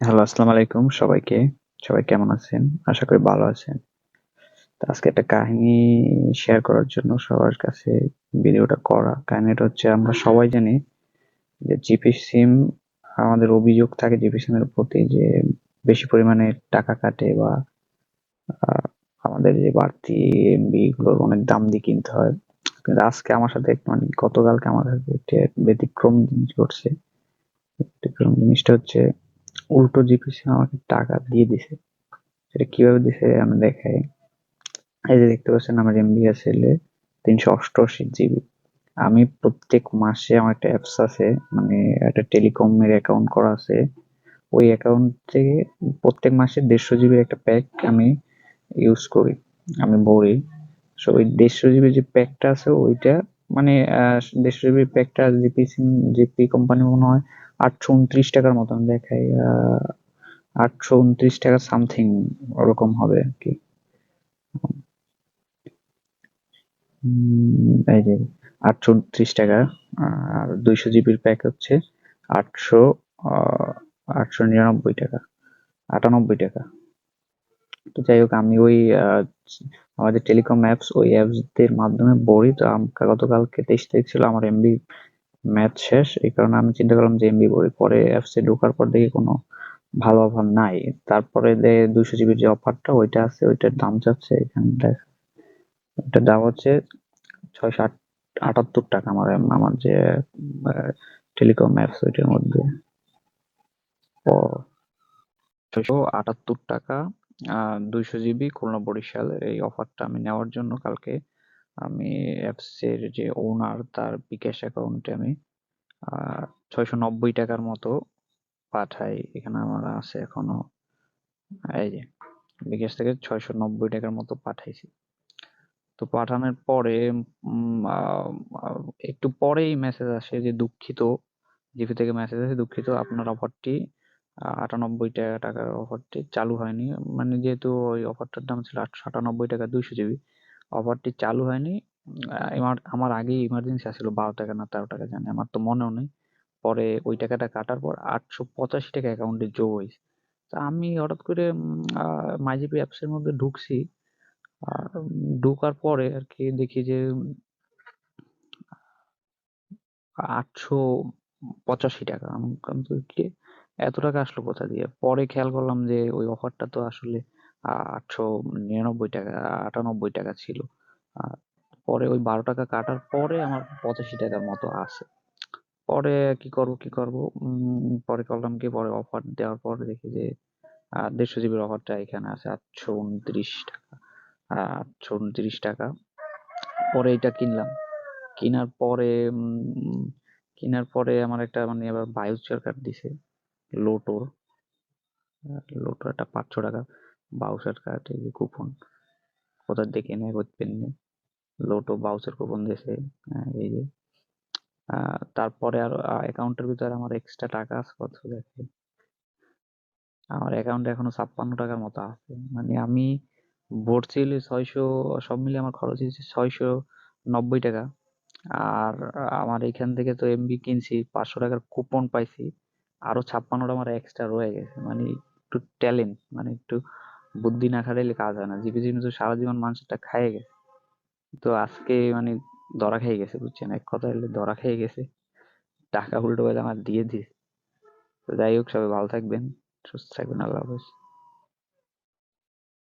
Hello, আসসালামু আলাইকুম সবাইকে। সবাই কেমন আছেন? আশা করি ভালো আছেন। আজকে একটা কাহিনী শেয়ার করার জন্য সবার কাছে ভিডিওটা করা। কাহিনীটা হচ্ছে আমরা সবাই জানি যে জিপি সিম আমাদের অভিযোগ থাকে জিপি সিমের প্রতি যে বেশি পরিমাণে টাকা কাটে বা আমাদের যে বাড়তি এমবি গুলোর অনেক দাম দিয়ে কিনতে হয়। কিন্তু আজকে আমার সাথে মানে গতকালকে আমার সাথে একটা ব্যতিক্রমী জিনিস ঘটছে। ব্যতিক্রম জিনিসটা হচ্ছে উল্টো জিপি আমাকে টাকা দিয়ে দিছে, সেটা কীভাবে দিছে আমি দেখাই। এই যে দেখতে পাচ্ছেন আমার এমবি আছে তিনশো অষ্টআশি জিবি আমি প্রত্যেক মাসে আমার একটা অ্যাপস আছে মানে একটা টেলিকমের অ্যাকাউন্ট করা আছে। ওই অ্যাকাউন্ট থেকে প্রত্যেক মাসে দেড়শো জিবির একটা প্যাক আমি ইউজ করি, আমি ভরি। সো ওই দেড়শো জিবির যে প্যাকটা আছে, ওইটা মানে দেড়শো জিবির প্যাকটা জিপি সিম জিপি কোম্পানি মনে হয় আটশো উনত্রিশ টাকার মতন দেখায় আটশো উনত্রিশ টাকা সামথিং ওরকম হবে আর কি। এই যে আটশো উনত্রিশ টাকা, আর দুইশো জিবির প্যাক হচ্ছে আটশো আটশো নিরানব্বই টাকা, আটানব্বই টাকা। তো যাই হোক, আমি ওই আমাদের টেলিকম অ্যাপস ওই অ্যাপস দের মাধ্যমে ভরি তো গতকালকে তেইশ তারিখ ছিল, আমার এমবি ম্যাচ শেষ, এই কারণে আমি চিন্তা করলাম যে এমবি ভরি পরে অ্যাপসে ঢোকার পর দেখি কোনো ভালো অফার নাই। তারপরে দে দুশো জিবির যে অফারটা ওইটা আছে, ওইটার দাম চাচ্ছে এখানে দেখ ওইটার দাম হচ্ছে ছয়শো আট, আটাত্তর টাকা আমার আমার যে টেলিকম অ্যাপস ওইটার মধ্যে। ও, ছয়শো আটাত্তর টাকা দুইশো জিবি খুলনা বরিশাল, এই অফারটা আমি নেওয়ার জন্য কালকে আমি অ্যাপস এর যে ওনার তার বিকাশ অ্যাকাউন্টে আমি ছয়শো নব্বই টাকার মতো পাঠাই। এখানে আমার আছে এখনও, এই যে, বিকাশ থেকে ছয়শো নব্বই টাকার মতো পাঠাইছি। তো পাঠানোর পরে একটু পরেই মেসেজ আসে যে দুঃখিত, জিপি থেকে মেসেজ আসে, দুঃখিত, আপনার অফারটি আটানব্বই টাকা টাকার অফারটি চালু হয়নি। মানে যেহেতু ওই অফারটার দাম ছিল আটশো আটানব্বই টাকা দুইশো জিবি অফারটি চালু হয়নি। আমার আমার আগে ইমার্জেন্সি আসছিল বারো টাকা না তেরো টাকা, জানি আমার তো মনেও নেই। পরে ওই টাকাটা কাটার পর আটশো পঁচাশি টাকা অ্যাকাউন্টে যোগ হয়েছে। তা আমি হঠাৎ করে মাইজিপি অ্যাপসের মধ্যে ঢুকছি। ঢোকার পরে আর কি দেখি যে আটশো পঁচাশি টাকা। আমি এত টাকা আসলো কোথা দিয়ে? পরে খেয়াল করলাম যে ওই অফারটা তো আসলে আটশো নিরানব্বই টাকা, আটানব্বই টাকা ছিল। পরে ওই বারো টাকা কাটার পরে আমার পঁচাশি টাকার মতো আসে। পরে কি করব কি করব? পরে করলাম কি, পরে অফার দেওয়ার পর দেখি যে দেড়শো জিবির অফারটা এখানে আছে, আটশো উনত্রিশ টাকা। আটশো উনত্রিশ টাকা। পরে এটা কিনলাম। কেনার পরে কেনার পরে আমার একটা মানে এবার বায়োচার কার্ড দিছে লোটোর লোটোর একটা পাঁচশো টাকা। বাউচার কার্ড এই যে কুপন কোথা দেখে নেয় বুঝবেন না লোটো বাউচার কুপন দিয়েছে এই যে। তারপরে আর অ্যাকাউন্টের ভিতরে আমার এক্সট্রা টাকা আছে, কত দেখে। আমার অ্যাকাউন্টে এখনও ছাপ্পান্ন টাকার মতো আছে। মানে আমি ভর্তি হলে ছয়শো, সব মিলিয়ে আমার খরচ হয়েছে ছয়শো নব্বই টাকা। আর আমার এখান থেকে তো এমবি কিনছি, পাঁচশো টাকার কুপন পাইছি। আরও ছাপ্পান্নটা আমার এক্সট্রা রয়ে গেছে। মানে একটু ট্যালেন্ট মানে একটু বুদ্ধি না খাটাইলে কাজ হয় না। জিপি জিপি তো সারা জীবন মানুষটা খাইয়ে গেছে। তো আজকে মানে ধরা খেয়ে গেছে, বুঝছেন? এক কথা হলে ধরা খেয়ে গেছে। টাকা উল্টো পাল্টা আমার দিয়ে তো যাই হোক, সবাই ভালো থাকবেন, সুস্থ থাকবেন, আল্লাহ হাফেজ।